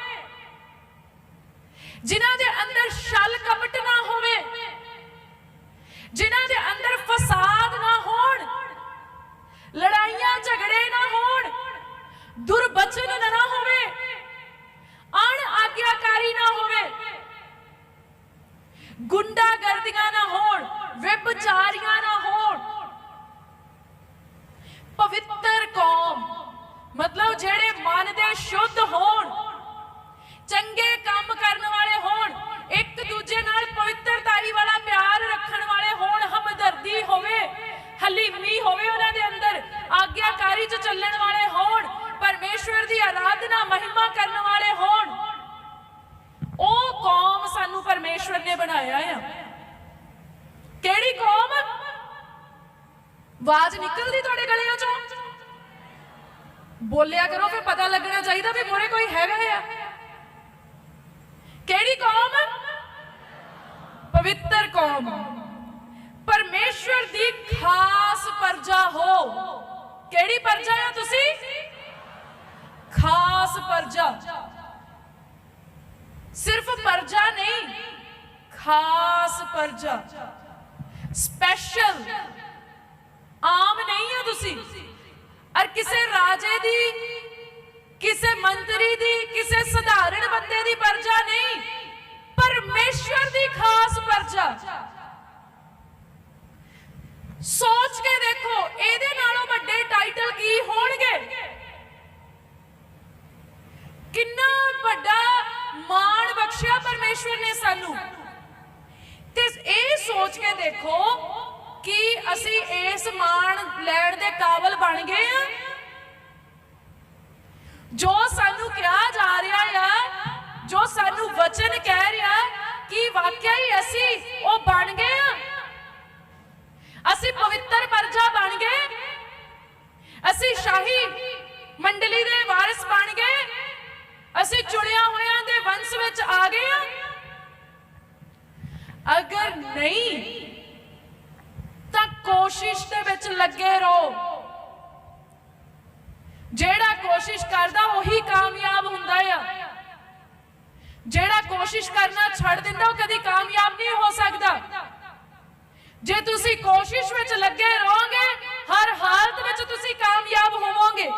ਜਿਨ੍ਹਾਂ ਦੇ ਅੰਦਰ ਛਲ ਕਪਟ ਨਾ ਹੋਵੇ ਜਿਨ੍ਹਾਂ ਦੇ ਅੰਦਰ ਫਸਾਦ ਨਾ ਹੋਣ ਲੜਾਈਆਂ ਝਗੜੇ ਨਾ ਹੋਣ ਦੁਰਬਚਨ ਨਾ ਹੋਵੇ ਅਣ ਆਗਿਆਕਾਰੀ ਨਾ ਹੋਵੇ ਗੁੰਡਾਗਰਦੀਆਂ ਨਾ ਹੋਣ ਵਿਭਚਾਰੀਆਂ ਨਾ ਹੋਣ ਪਵਿੱਤਰ ਕੌਮ। ਮਤਲਬ ਜਿਹੜੇ ਮਨ ਦੇ ਸ਼ੁੱਧ ਹੋਣ, ਚੰਗੇ ਕੰਮ ਕਰਨ ਵਾਲੇ ਹੋਣ, ਇੱਕ ਦੂਜੇ ਨਾਲ ਪਵਿੱਤਰਤਾਈ ਵਾਲਾ ਪਿਆਰ ਰੱਖਣ ਵਾਲੇ ਹੋਣ, ਹਮਦਰਦੀ ਹੋਵੇ, ਹਲੀਮੀ ਹੋਵੇ ਉਹਨਾਂ ਦੇ ਅੰਦਰ, ਆਗਿਆਕਾਰੀ ਚ ਚੱਲਣ ਵਾਲੇ ਹੋਣ, ਪਰਮੇਸ਼ਵਰ ਦੀ ਆਰਾਧਨਾ, ਮਹਿਮਾ ਕਰਨ ਵਾਲੇ ਹੋਣ। ਉਹ ਕੌਮ ਸਾਨੂੰ ਪਰਮੇਸ਼ਵਰ ਨੇ ਬਣਾਇਆ ਆ। ਕਿਹੜੀ ਕੌਮ? ਆਵਾਜ਼ ਨਿਕਲਦੀ ਤੁਹਾਡੇ ਗਲਿਆਂ ਚੋਂ? ਬੋਲਿਆ ਕਰੋ, ਫਿਰ ਪਤਾ ਲੱਗਣਾ ਚਾਹੀਦਾ ਵੀ ਮੋਰੇ ਕੋਈ ਹੈਗਾ ਆ। ਕਿਹੜੀ ਕੌਮ? ਪਵਿੱਤਰ ਕੌਮ। ਪਰਮੇਸ਼ਵਰ ਦੀ ਖਾਸ ਪਰਜਾ ਹੋ। ਕਿਹੜੀ ਪਰਜਾ ਆ ਤੁਸੀਂ? ਖਾਸ ਪਰਜਾ। ਸਿਰਫ ਪਰਜਾ ਨਹੀਂ, ਖਾਸ ਪਰਜਾ। ਸਪੈਸ਼ਲ। ਆਮ ਨਹੀਂ ਹੋ ਤੁਸੀਂ। ਔਰ ਕਿਸੇ ਰਾਜੇ ਦੀ, ਕਿਸੇ ਮੰਤਰੀ ਦੀ, ਕਿਸੇ ਸਧਾਰਨ ਬੰਦੇ ਦੀ ਪਰਜਾ ਨਹੀਂ। ਪਰਮੇਸ਼ਵਰ ਦੀ ਖਾਸ ਪਰਜਾ। ਸੋਚ ਕੇ ਦੇਖੋ, ਇਹਦੇ ਨਾਲੋਂ ਵੱਡੇ ਟਾਈਟਲ ਕੀ ਹੋਣਗੇ? ਕਿੰਨਾ ਵੱਡਾ ਮਾਣ ਬਖਸ਼ਿਆ ਪਰਮੇਸ਼ਵਰ ਨੇ ਸਾਨੂੰ। ਤੇ ਇਹ ਸੋਚ ਕੇ ਦੇਖੋ ਕਿ ਅਸੀਂ ਇਸ ਮਾਣ ਲੈਣ ਦੇ ਕਾਬਲ ਬਣ ਗਏ ਆ ਜੋ ਸਾਨੂੰ ਕਿਹਾ ਜਾ ਰਿਹਾ ਆ, ਜੋ ਸਾਨੂੰ ਵਚਨ ਕਹਿ ਰਿਹਾ, ਕਿ ਵਾਕਿਆ ਹੀ ਅਸੀਂ ਉਹ ਬਣ ਗਏ ਆ ਅਸੀਂ ਪਵਿੱਤਰ ਪਰਜਾ ਬਣ ਗਏ। ਅਸੀਂ ਸ਼ਾਹੀ ਮੰਡਲੀ ਦੇ ਵਾਰਿਸ ਬਣ ਗਏ। ਅਸੀਂ ਚੁਣਿਆ ਹੋਇਆਂ ਦੇ ਵੰਸ਼ ਵਿੱਚ ਆ ਗਏ ਆ ਅਗਰ ਨਹੀਂ ਕੋਸ਼ਿਸ਼ ਦੇ ਵਿੱਚ ਲੱਗੇ ਰਹੋ। ਜਿਹੜਾ ਕੋਸ਼ਿਸ਼ ਕਰਦਾ, ਉਹੀ ਕਾਮਯਾਬ ਹੁੰਦਾ ਆ। ਜਿਹੜਾ ਕੋਸ਼ਿਸ਼ ਕਰਨਾ ਛੱਡ ਦਿੰਦਾ, ਉਹ ਕਦੀ ਕਾਮਯਾਬ ਨਹੀਂ ਹੋ ਸਕਦਾ। ਜੇ ਤੁਸੀਂ ਕੋਸ਼ਿਸ਼ ਵਿੱਚ ਲੱਗੇ ਰਹੋਗੇ, ਹਰ ਹਾਲਤ ਵਿੱਚ ਤੁਸੀਂ ਕਾਮਯਾਬ ਹੋਵੋਗੇ।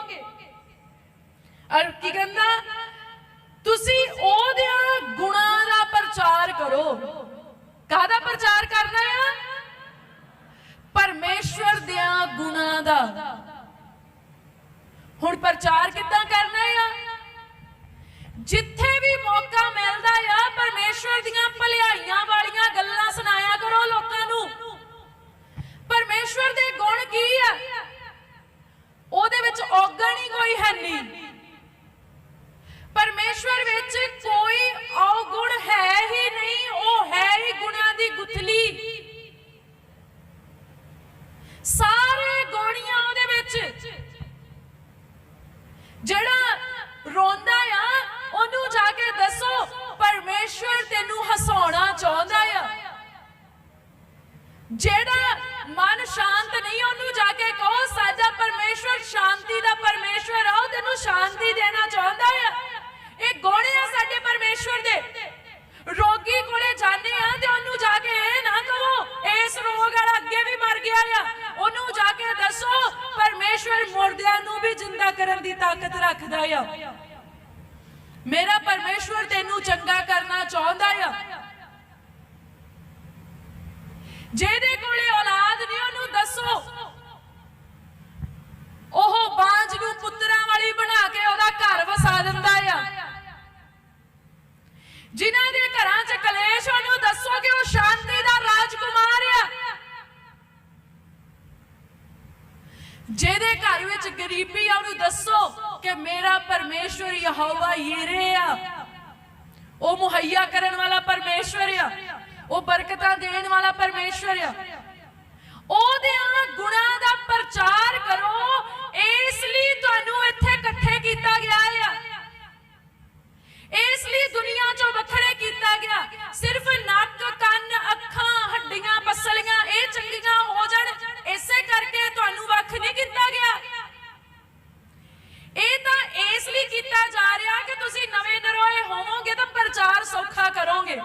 ਔਰ ਕੀ ਕਹਿੰਦਾ? ਤੁਸੀਂ ਉਹਦਿਆਂ ਗੁਣਾਂ ਦਾ ਪ੍ਰਚਾਰ ਕਰੋ। ਕਾਹਦਾ ਪ੍ਰਚਾਰ ਕਰਨਾ ਆ? ਪਰਮੇਸ਼ਵਰ ਦਿਆਂ ਗੁਣਾਂ ਦਾ। ਹੁਣ ਪ੍ਰਚਾਰ ਕਿੱਦਾਂ ਕਰਨਾ ਆ? ਜਿੱਥੇ ਵੀ ਮੌਕਾ ਮਿਲਦਾ ਆ, ਪਰਮੇਸ਼ਵਰ ਦੀਆਂ ਭਲਾਈਆਂ ਵਾਲੀਆਂ ਗੱਲਾਂ ਸੁਣਾਇਆ ਕਰੋ ਲੋਕਾਂ ਨੂੰ। ਪਰਮੇਸ਼ਵਰ ਦੇ ਗੁਣ ਕੀ ਆ ਉਹਦੇ ਵਿੱਚ ਔਗਣ ਹੀ ਕੋਈ ਹੈ ਨਹੀਂ ਪਰਮੇਸ਼ਵਰ ਵਿੱਚ ਕੋਈ ਔਗੁਣ ਹੈ ਹੀ ਨਹੀਂ ਉਹ ਹੈ ਹੀ ਗੁਣਾਂ ਦੀ ਗੁਥਲੀ ਸਾਰੇ ਗੋਣੀਆਂ ਉਹਦੇ ਵਿੱਚ ਜਿਹੜਾ ਰੋਂਦਾ ਆ ਉਹਨੂੰ ਜਾ ਕੇ ਦੱਸੋ ਪਰਮੇਸ਼ਵਰ ਤੈਨੂੰ ਹਸਾਉਣਾ ਚਾਹੁੰਦਾ ਆ ਜਿਹੜਾ ਮਨ ਸ਼ਾਂਤ ਨਹੀਂ ਉਹਨੂੰ ਜਾ ਕੇ ਕਹੋ ਸਾਡਾ ਪਰਮੇਸ਼ਵਰ ਸ਼ਾਂਤੀ ਦਾ ਪਰਮੇਸ਼ਵਰ ਆ ਉਹ ਤੈਨੂੰ ਸ਼ਾਂਤੀ ਦੇਣਾ ਚਾਹੁੰਦਾ ਆ ਇਹ ਗੁਣ ਆ ਸਾਡੇ ਪਰਮੇਸ਼ਵਰ ਦੇ ਰੋਗੀ ਕੋਲੇ ਜਾਂਦੇ ਆ ਤੇ ਉਹਨੂੰ ਜਾ ਕੇ ਇਹ ਨਾ ਕਹੋ ਇਸ ਰੋਗ ਵਾਲਾ ਅੱਗੇ ਵੀ ਮਰ ਗਿਆ ਆ ਉਹਨੂੰ ਜਾ ਕੇ ਦੱਸੋ ਪਰਮੇਸ਼ਵਰ ਮੁਰਦਿਆਂ ਨੂੰ ਵੀ ਜਿੰਦਾ ਕਰਨ ਦੀ ਤਾਕਤ ਰੱਖਦਾ ਆ ਮੇਰਾ ਪਰਮੇਸ਼ਵਰ ਤੈਨੂੰ ਚੰਗਾ ਕਰਨਾ ਚਾਹੁੰਦਾ ਆ ਜਿਹਦੇ ਕੋਲੇ ਔਲਾਦ ਨਹੀਂ, ਉਹਨੂੰ ਦੱਸੋ। ਉਹ ਬਾਂਝ ਨੂੰ ਪੁੱਤਰਾਂ ਵਾਲੀ ਬਣਾ ਕੇ ਉਹਦਾ ਘਰ ਵਸਾ ਦਿੰਦਾ ਆ। ਜਿਨ੍ਹਾਂ ਦੇ ਘਰਾਂ 'ਚ ਕਲੇਸ਼, ਉਹਨੂੰ ਦੱਸੋ ਕਿ ਉਹ ਸ਼ਾਂਤੀ ਦਾ ਰਾਜਕੁਮਾਰ ਆ। ਜਿਹਦੇ ਘਰ ਵਿੱਚ ਗਰੀਬੀ ਆ, ਉਹਨੂੰ ਦੱਸੋ ਕਿ ਮੇਰਾ ਪਰਮੇਸ਼ਵਰ ਯਹੋਵਾ ਯਿਰੇ ਆ। ਉਹ ਮੁਹੱਈਆ ਕਰਨ ਵਾਲਾ ਪਰਮੇਸ਼ਵਰ ਆ। ਉਹ ਬਰਕਤਾਂ ਦੇਣ ਵਾਲਾ ਪਰਮੇਸ਼ਵਰ ਆ। ਉਹਦਿਆਂ ਗੁਣਾਂ ਦਾ ਪ੍ਰਚਾਰ ਕਰੋ, ਇਸ ਲਈ ਤੁਹਾਨੂੰ ਇੱਥੇ ਇਕੱਠੇ ਕੀਤਾ ਗਿਆ ਆ। ਇਸ ਲਈ ਦੁਨੀਆ ਚੋਂ ਵੱਖਰੇ ਕੀਤਾ ਗਿਆ। ਸਿਰਫ ਨੱਕ, ਕੰਨ, ਅੱਖਾਂ, ਹੱਡੀਆਂ, ਪਸਲੀਆਂ ਇਹ ਚੰਗੀਆਂ ਹੋ ਜਾਣ। ਇਸੇ ਕਰਕੇ ਤੁਹਾਨੂੰ ਵੱਖ ਨਹੀਂ ਕੀਤਾ ਗਿਆ। ਇਹ ਤਾਂ ਇਸ ਲਈ ਕੀਤਾ ਜਾ ਰਿਹਾ ਕਿ ਤੁਸੀਂ ਨਵੇਂ ਨਰੋਏ ਹੋਵੋਗੇ ਤਾਂ ਪ੍ਰਚਾਰ ਸੌਖਾ ਕਰੋਗੇ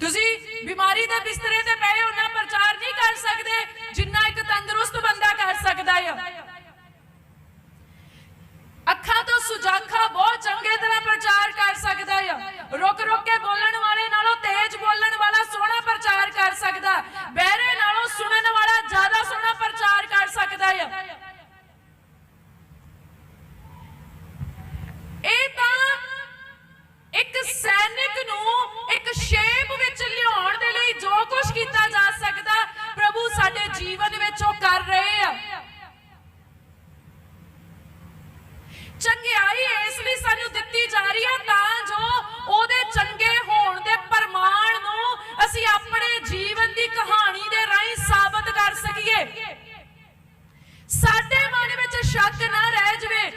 ਤੁਸੀਂ ਬਿਮਾਰੀ ਦੇ ਬਿਸਤਰੇ ਤੇ ਪਏ ਸ਼ੱਕ ਨਾ ਰਹਿ ਜਵੇ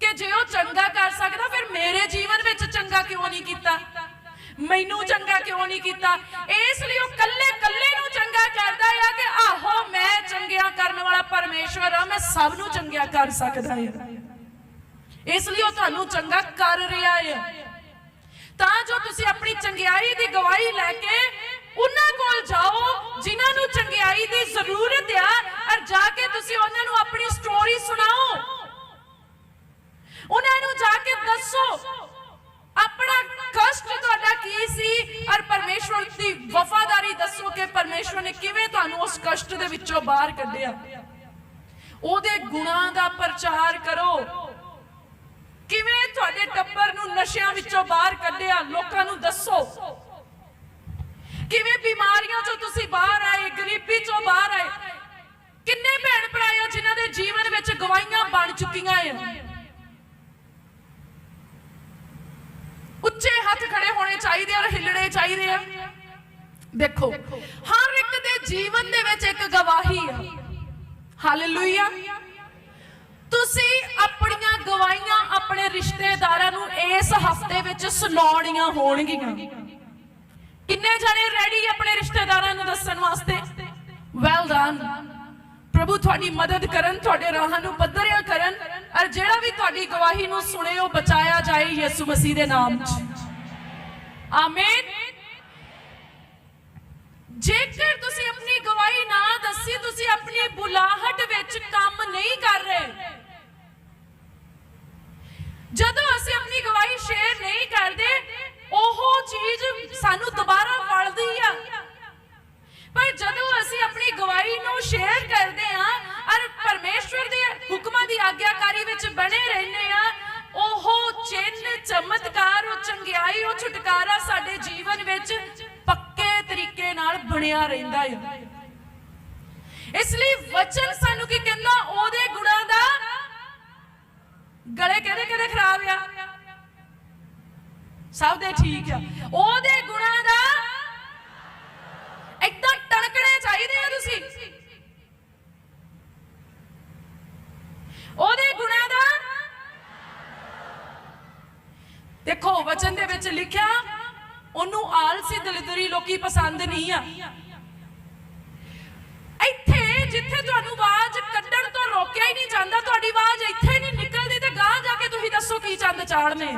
ਕਿ ਜੇ ਉਹ ਚੰਗਾ ਕਰ ਸਕਦਾ, ਫਿਰ ਮੇਰੇ ਜੀਵਨ ਵਿੱਚ ਚੰਗਾ ਕਿਉਂ ਨਹੀਂ ਕੀਤਾ? ਮੈਨੂੰ ਚੰਗਾ ਕਿਉਂ ਨਹੀਂ ਕੀਤਾ? ਇਸ ਲਈ ਉਹ ਕੱਲੇ ਕੱਲੇ ਨੂੰ ਚੰਗਾ ਕਰਦਾ ਆ ਕਿ ਆਹੋ, ਮੈਂ ਚੰਗਿਆ ਕਰਨ ਵਾਲਾ ਪਰਮੇਸ਼ਵਰ ਆ ਮੈਂ ਸਭ ਨੂੰ ਚੰਗਿਆ ਕਰ ਸਕਦਾ ਆ। ਇਸ ਲਈ ਉਹ ਤੁਹਾਨੂੰ ਚੰਗਾ ਕਰ ਰਿਹਾ ਹੈ ਤਾਂ ਜੋ ਤੁਸੀਂ ਆਪਣੀ ਚੰਗਿਆਈ ਦੀ ਗਵਾਹੀ ਲੈ ਕੇ ਉਹਨਾਂ ਕੋਲ ਜਾਓ, ਜਿਨ੍ਹਾਂ ਨੂੰ ਚੰਗਿਆਈ ਦੀ ਜ਼ਰੂਰਤ ਆ, ਔਰ ਜਾ ਕੇ ਤੁਸੀਂ ਉਹਨਾਂ ਨੂੰ ਆਪਣੀ ਸਟੋਰੀ ਸੁਣਾਓ। ਉਹਨਾਂ ਨੂੰ ਜਾ ਕੇ ਦੱਸੋ, ਆਪਣਾ ਕਸ਼ਟ ਤੁਹਾਡਾ ਕੀ ਸੀ, ਔਰ ਪਰਮੇਸ਼ਵਰ ਦੀ ਵਫਾਦਾਰੀ ਦੱਸੋ ਕਿ ਪਰਮੇਸ਼ਵਰ ਨੇ ਕਿਵੇਂ ਤੁਹਾਨੂੰ ਉਸ ਕਸ਼ਟ ਦੇ ਵਿੱਚੋਂ ਬਾਹਰ ਕੱਢਿਆ। ਉਹਦੇ ਗੁਣਾਂ ਦਾ ਪ੍ਰਚਾਰ ਕਰੋ। ਕਿਵੇਂ ਤੁਹਾਡੇ ਟੱਬਰ ਨੂੰ ਨਸ਼ਿਆਂ ਵਿੱਚੋਂ ਬਾਹਰ ਕੱਢਿਆ, ਲੋਕਾਂ ਨੂੰ ਦੱਸੋ। ਕਿਵੇਂ ਬਿਮਾਰੀਆਂ ਚੋਂ ਤੁਸੀਂ ਬਾਹਰ ਆਏ, ਗਰੀਬੀ ਚੋਂ ਬਾਹਰ ਆਏ? ਕਿੰਨੇ ਭੈਣ ਭਰਾ ਆ ਜਿਨ੍ਹਾਂ ਦੇ ਜੀਵਨ ਵਿੱਚ ਗਵਾਈਆਂ ਬਣ ਚੁੱਕੀਆਂ ਆ? ਉੱਚੇ ਹੱਥ ਖੜੇ ਹੋਣੇ ਚਾਹੀਦੇ ਔਰ ਹਿੱਲਣੇ ਚਾਹੀਦੇ ਆ। ਦੇਖੋ, ਹਰ ਇੱਕ ਦੇ ਜੀਵਨ ਦੇ ਵਿੱਚ ਇੱਕ ਗਵਾਹੀ ਆ। ਹਾਲੇਲੂਇਆ ਤੁਸੀਂ ਆਪਣੀਆਂ ਗਵਾਹੀਆਂ ਆਪਣੇ ਰਿਸ਼ਤੇਦਾਰਾਂ ਨੂੰ ਇਸ ਹਫ਼ਤੇ ਵਿੱਚ ਸੁਣਾਉਣੀਆਂ ਹੋਣਗੀਆਂ। ਕਿੰਨੇ ਜਣੇ ਰੈਡੀ ਆਪਣੇ ਰਿਸ਼ਤੇਦਾਰਾਂ ਨੂੰ ਦੱਸਣ ਵਾਸਤੇ? ਵੈਲ ਡਨ ਪ੍ਰਭੂ, ਤੁਹਾਡੀ ਮਦਦ ਕਰਨ, ਤੁਹਾਡੇ ਰਾਹਾਂ ਨੂੰ ਪੱਧਰਿਆ ਕਰਨ ਔਰ ਜਿਹੜਾ ਵੀ ਤੁਹਾਡੀ ਗਵਾਹੀ ਨੂੰ ਸੁਣੇ, ਉਹ ਬਚਾਇਆ ਜਾਏ ਯਿਸੂ ਮਸੀਹ ਦੇ ਨਾਮ 'ਚ। ਆਮੀਨ ਜੇਕਰ ਤੁਸੀਂ ਆਪਣੀ ਗਵਾਹੀ ਨਾ ਦੱਸੀ, ਤੁਸੀਂ ਆਪਣੀ ਬੁਲਾਹਟ ਵਿੱਚ ਕੰਮ ਨਹੀਂ ਕਰ ਰਹੇ। ਜਦੋਂ ਅਸੀਂ ਆਪਣੀ ਗਵਾਹੀ ਸ਼ੇਅਰ ਨਹੀਂ ਕਰਦੇ ਉਹ ਚੀਜ਼ ਸਾਨੂੰ ਦੁਬਾਰਾ ਵળਦੀ ਆ। ਪਰ ਜਦੋਂ ਅਸੀਂ ਆਪਣੀ ਗਵਾਹੀ ਨੂੰ ਸ਼ੇਅਰ ਕਰਦੇ ਹਾਂ ਔਰ ਪਰਮੇਸ਼ਵਰ ਦੇ ਹੁਕਮਾਂ ਦੀ ਆਗਿਆਕਾਰੀ ਵਿੱਚ ਬਣੇ ਰਹਿੰਦੇ ਆ ਉਹ ਚਿੰਨ, ਚਮਤਕਾਰ, ਉਹ ਚੰਗਿਆਈ, ਉਹ ਛੁਟਕਾਰਾ ਸਾਡੇ ਜੀਵਨ ਵਿੱਚ ਪੱਕੇ ਤਰੀਕੇ ਨਾਲ ਬਣਿਆ ਰਹਿੰਦਾ ਹੈ। ਇਸ ਲਈ ਵਚਨ ਸਾਨੂੰ ਕੀ ਕਹਿੰਦਾ? ਉਹਦੇ ਗੁਣਾਂ ਦਾ ਗਲੇ ਕਿਹਦੇ ਕਿਹਦੇ ਖਰਾਬ ਆ? ਸਭ ਦੇ ਠੀਕ ਆ। ਉਹਦੇ ਗੁਣਾਂ ਦਾ ਇੱਕਦਮ ਟਣਕਣੇ ਚਾਹੀਦੇ ਆ ਤੁਸੀਂ। ਉਹਦੇ ਗੁਣਾਂ ਦਾ ਦੇਖੋ, ਵਚਨ ਦੇ ਵਿੱਚ ਲਿਖਿਆ, ਉਹਨੂੰ ਆਲਸੀ ਦਲਿਦਰੀ ਲੋਕੀ ਪਸੰਦ ਨਹੀਂ ਆ। ਇੱਥੇ ਜਿੱਥੇ ਤੁਹਾਨੂੰ ਆਵਾਜ਼ ਕੱਢਣ ਤੋਂ ਰੋਕਿਆ ਹੀ ਨਹੀਂ ਜਾਂਦਾ, ਤੁਹਾਡੀ ਆਵਾਜ਼ ਇੱਥੇ ਨਹੀਂ ਨਿਕਲਦੀ ਤੇ ਗਾਹ ਜਾ ਕੇ ਤੁਸੀਂ ਦੱਸੋ ਕੀ ਚੰਦ ਚਾੜਨੇ